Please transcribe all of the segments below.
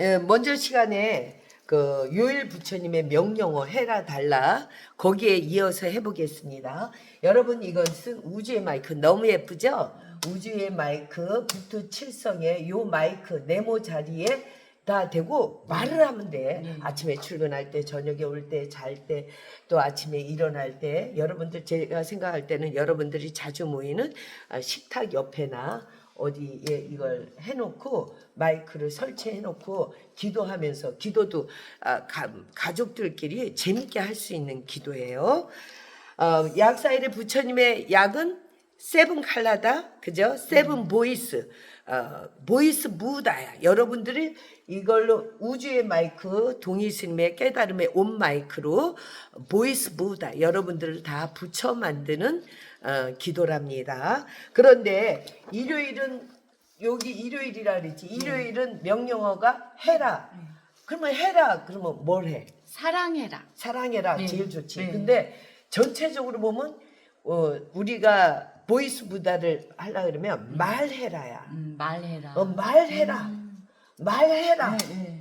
예, 먼저 시간에 그 요일 부처님의 명령어 해라 달라 거기에 이어서 해보겠습니다. 여러분 이것은 우주의 마이크 너무 예쁘죠? 우주의 마이크 부트 칠성의 요 마이크 네모 자리에 다 대고 말을 하면 돼. 아침에 출근할 때, 저녁에 올 때, 잘 때, 또 아침에 일어날 때, 여러분들 제가 생각할 때는 여러분들이 자주 모이는 아, 식탁 옆에나 어디에 이걸 해놓고 마이크를 설치해놓고 기도하면서 기도도 아, 가, 가족들끼리 재밌게 할 수 있는 기도예요. 어, 약사일의 부처님의 약은 세븐 칼라다, 그죠? 세븐 보이스, 어, 보이스 무다야. 여러분들이 이걸로 우주의 마이크, 동의스님의 깨달음의 온 마이크로 보이스 무다. 여러분들을 다 붙여 만드는 어, 기도랍니다. 그런데 일요일은 여기 일요일이라 그랬지. 일요일은 명령어가 해라. 그러면 해라. 그러면 뭘 해? 사랑해라. 사랑해라 네. 제일 좋지. 네. 근데 전체적으로 보면 어, 우리가 보이스 부다를 하려 그러면 말해라야. 음, 말해라. 어, 말해라. 말해라. 네, 네.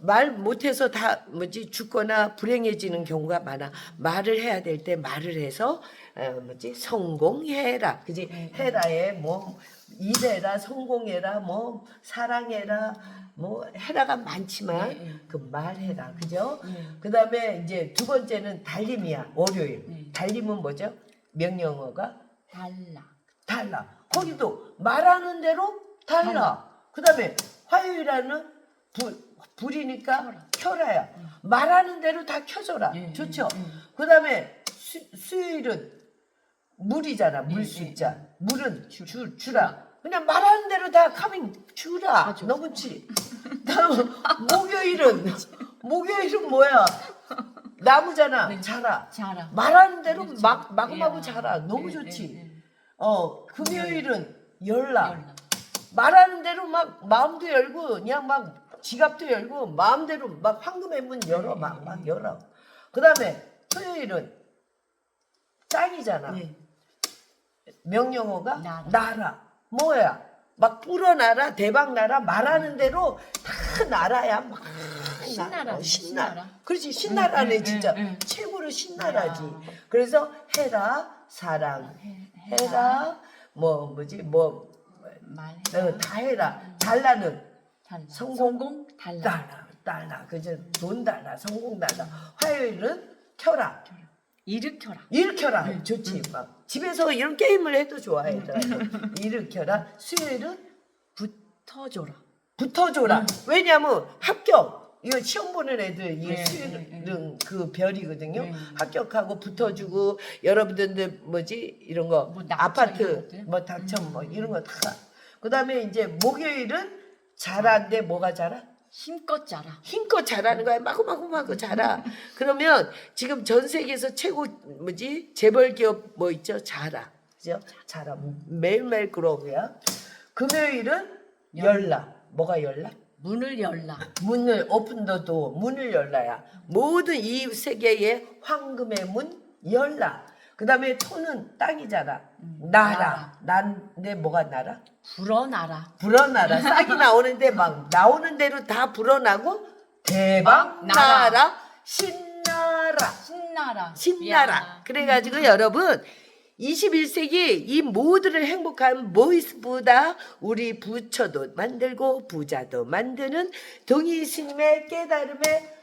말 못해서 다 뭐지 죽거나 불행해지는 경우가 많아. 말을 해야 될 때 말을 해서 어, 뭐지 성공해라. 그지? 네, 해라에 뭐 일해라, 성공해라, 뭐 사랑해라, 뭐 해라가 많지만 네, 네. 그 말해라, 그죠? 네. 그다음에 이제 두 번째는 달림이야. 월요일. 네. 달림은 뭐죠? 명령어가 달라. 달라. 거기도 말하는 대로 달라. 달라. 그 다음에 화요일에는 불 불이니까 켜라야. 말하는 대로 다 켜줘라. 예, 좋죠. 예, 예. 그 다음에 수, 수요일은 물이잖아. 예, 물 예, 숫자. 물은 주, 주라. 그냥 말하는 대로 다 카밍 주라. 맞아. 너무지. 다음 목요일은 목요일은 뭐야? 나무잖아. 네. 자라. 자라. 말하는 대로 그렇죠. 막 마구마구 야. 자라. 너무 예, 좋지. 예, 예. 어 금요일은 열라. 열라. 말하는 대로 막 마음도 열고 그냥 막 지갑도 열고 마음대로 막 황금의 문 열어 막 막 열어. 그다음에 토요일은 짱이잖아. 네. 명령어가 나라. 나라. 뭐야? 막 불어나라 대박 나라 말하는 대로 다 나라야 막 신나라, 나- 어, 신나. 신나라. 그렇지 신나라네 응, 응, 진짜 응, 응. 최고로 신나라지. 야. 그래서 해라 사랑. 해- 해라. 뭐 뭐지? 뭐 말해라. 어, 다 해라. 달라는. 달라. 성공? 달라. 달라. 달라. 그저 돈 달라. 성공 달라. 화요일은 켜라. 일으켜라. 일으켜라. 좋지 막. 집에서 이런 게임을 해도 좋아 얘들아 일으켜라. 수요일은 붙어줘라. 붙어줘라. 왜냐면 합격 이거 시험 보는 애들 이게 네, 수요일은 그 별이거든요 네. 합격하고 붙어주고 여러분들 뭐지 이런 거 뭐 낙첨 이런 아파트? 음. 뭐 당첨 뭐 이런 거 다 그다음에 이제 목요일은 자라인데 뭐가 자라 힘껏 자라. 힘껏 잘하는 거야. 마구마구 마구 자라. 그러면 지금 전 세계에서 최고 뭐지 재벌 기업 뭐 있죠? 자라. 그죠? 자라. 매일매일 그러고요. 금요일은 열라. 뭐가 열라? 문을 열라. 문을 오픈 더도 문을 열라야. 모든 이 세계의 황금의 문 열라. 그다음에 토는 땅이잖아. 나라. 난데 뭐가 나라? 불어나라. 불어나라 싹이 나오는데 막 나오는 대로 다 불어나고 대박 나라. 나라 신나라 신나라. 신나라 야. 그래가지고 여러분 21세기 이 모두를 행복한 모이스보다. 우리 부처도 만들고 부자도 만드는 동희 스님의 깨달음의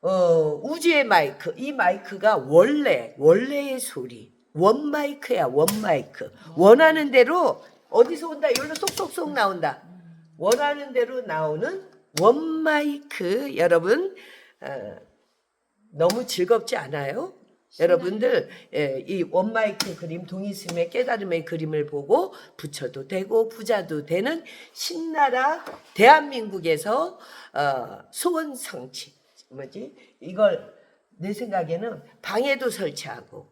어, 우주의 마이크. 이 마이크가 원래 원래의 소리. 원 마이크야 원 마이크. 원하는 대로 어디서 온다? 이걸로 쏙쏙쏙 나온다. 원하는 대로 나오는 원 마이크. 여러분 어, 너무 즐겁지 않아요? 여러분들 예, 이 원마이크 그림 동이스님의 깨달음의 그림을 보고 부처도 되고 부자도 되는 신나라 대한민국에서 어, 소원 성취. 뭐지? 이걸 내 생각에는 방에도 설치하고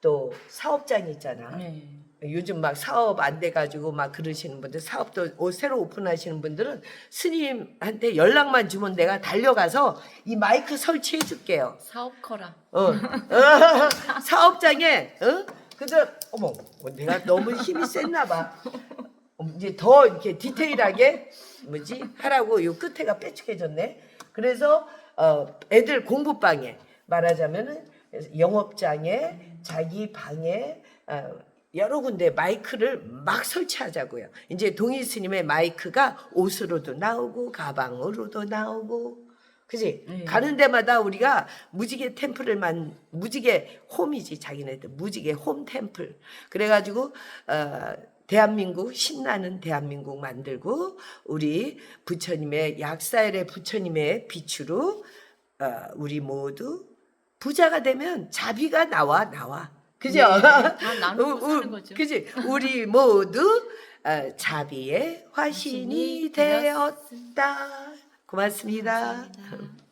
또 사업장 있잖아. 네. 요즘 막 사업 안 돼가지고 막 그러시는 분들 사업도 오- 새로 오픈하시는 분들은 스님한테 연락만 주면 내가 달려가서 이 마이크 설치해 줄게요. 사업커라. 어, 어, 사업장에 어? 근데 어머 어, 내가 너무 힘이 셌나 봐. 어, 이제 더 이렇게 디테일하게 뭐지 하라고 요 끝에가 빼죽해졌네. 그래서 어, 애들 공부방에 말하자면은 영업장에 자기 방에 어, 여러 군데 마이크를 막 설치하자고요. 이제 동희 스님의 마이크가 옷으로도 나오고 가방으로도 나오고 그지? 네. 가는 데마다 우리가 무지개 템플을 만 무지개 홈이지 자기네들 무지개 홈 템플 그래가지고 어, 대한민국 신나는 대한민국 만들고 우리 부처님의 약사일의 부처님의 빛으로 어, 우리 모두 부자가 되면 자비가 나와 나와 그죠? 네, 다 나누고 사는 거죠. 그지? 우리 모두 어, 자비의 화신이 화신이 되었다. 고맙습니다. 감사합니다.